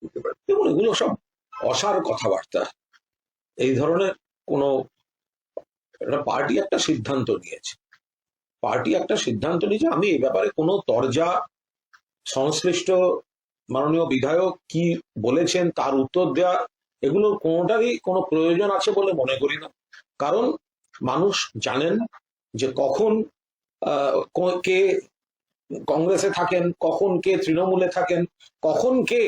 বুঝতে পারি দেখুন, এগুলো সব অসার কথাবার্তা। এই ধরনের কোনো পার্টি একটা সিদ্ধান্ত নিয়েছে। পার্টি একটা সিদ্ধান্ত নিয়েছে, আমি এই ব্যাপারে কোনো তরজা সংশ্লিষ্ট মাননীয় বিধায়ক কি বলেছেন, তার উত্তর দেওয়া এগুলো কোনোটারই কোনো প্রয়োজন আছে বলে মনে করি না। কারণ মানুষ জানেন যে কখন কে কংগ্রেসে থাকেন, কখন কে তৃণমূলে থাকেন, কখন কে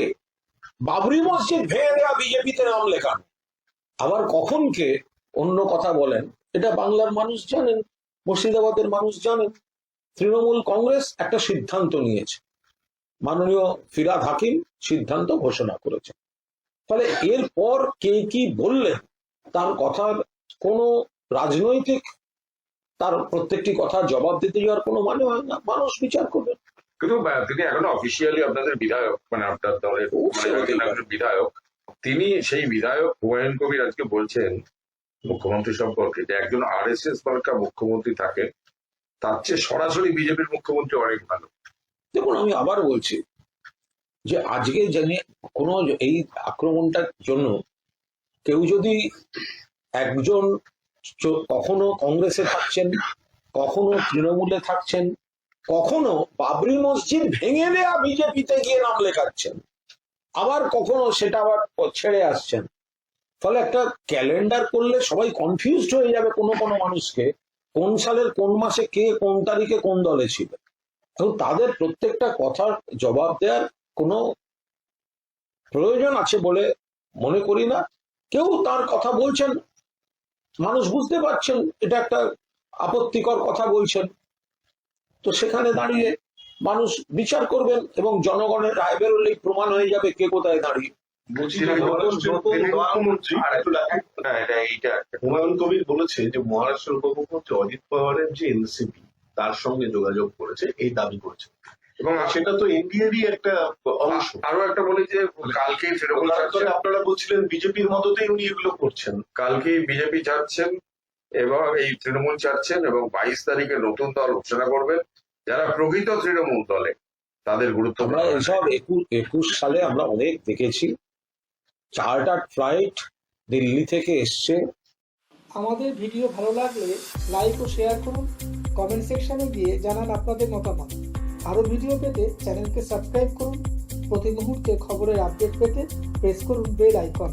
বাবরি মসজিদ ভেঙে দেওয়া বিজেপিতে নাম লেখান। আবার কখন কে অন্য কথা বলেন, এটা বাংলার মানুষ জানেন, মুর্শিদাবাদের মানুষ জানেন। তৃণমূল কংগ্রেস একটা সিদ্ধান্ত নিয়েছে। মাননীয় ফিরাদ হাকিম সিদ্ধান্ত ঘোষণা করেছে ফলে এরপর কে কি বললেন, তার কথার কোনো রাজনৈতিক, তার প্রত্যেকটি কথা জবাব দিতে যাওয়ার কোনো মানে হয় না। মানুষ বিচার করবে কিন্তু তিনি এখনও অফিসিয়ালি আপনাদের বিধায়ক মানে আপনার দলের মানে বিধায়ক। তিনি সেই বিধায়ক হুমায়ুন কবির আজকে বলছেন মুখ্যমন্ত্রী সম্পর্কে যে একজন আর এস এস মার্কা মুখ্যমন্ত্রী থাকে তার চেয়ে সরাসরি বিজেপির মুখ্যমন্ত্রী অনেক ভালো। দেখুন আমি আবার বলছি যে আজকে জানি কোনো এই আক্রমণটার জন্য কেউ যদি একজন কখনো কংগ্রেসে থাকছেন কখনো তৃণমূলে থাকছেন কখনো বাবরি মসজিদ ভেঙে দেয়া বিজেপিতে গিয়ে নাম লেখাচ্ছেন। আবার কখনো সেটা আবার ছেড়ে আসছেন। ফলে একটা ক্যালেন্ডার করলে সবাই কনফিউজড হয়ে যাবে কোনো কোনো মানুষকে, কোন সালের কোন মাসে কে কোন তারিখে কোন দলে ছিল। এবং তাদের প্রত্যেকটা কথার জবাব দেওয়ার কোনো প্রয়োজন আছে বলে মনে করি না। কেউ তার কথা বলছেন, মানুষ বুঝতে পারছেন, এটা একটা আপত্তিকর কথা বলছেন। তো সেখানে দাঁড়িয়ে মানুষ বিচার করবেন এবং জনগণের রায় বেরোলেই প্রমাণ হয়ে যাবে কে কোথায় দাঁড়িয়ে। যে মহারাষ্ট্রের তিনি মুখ্যমন্ত্রী আর একটু দেখেন, না এটা এইটা। হুমায়ুন কবির বলেছে যে মহারাষ্ট্রের উপমুখ্যমন্ত্রী অজিত পাওয়ারের যে এনসিপি তার সঙ্গে যোগাযোগ করেছে এই দাবি করেছে। এবং সেটা তো এনডিএরই একটা অংশ। আরও একটা বলি যে ছাড়ছেন আপনারা বলছিলেন বিজেপির মততেই উনি এগুলো করছেন। কালকেই বিজেপি ছাড়ছেন এবং এই তৃণমূল ছাড়ছেন এবং বাইশ তারিখে নতুন দল ঘোষণা করবেন যারা প্রকৃত তৃণমূল দলে তাদের গুরুত্ব আমরা একুশ সালে আমরা অনেক দেখেছি। চার্টার ফ্লাইট দিল্লি থেকে এসছে। আমাদের ভিডিও ভালো লাগলে লাইক ও শেয়ার করুন। কমেন্ট সেকশনে গিয়ে জানান আপনাদের মতামত। আরও ভিডিও পেতে চ্যানেলকে সাবস্ক্রাইব করুন। প্রতি মুহূর্তে খবরের আপডেট পেতে প্রেস করুন বেল আইকন।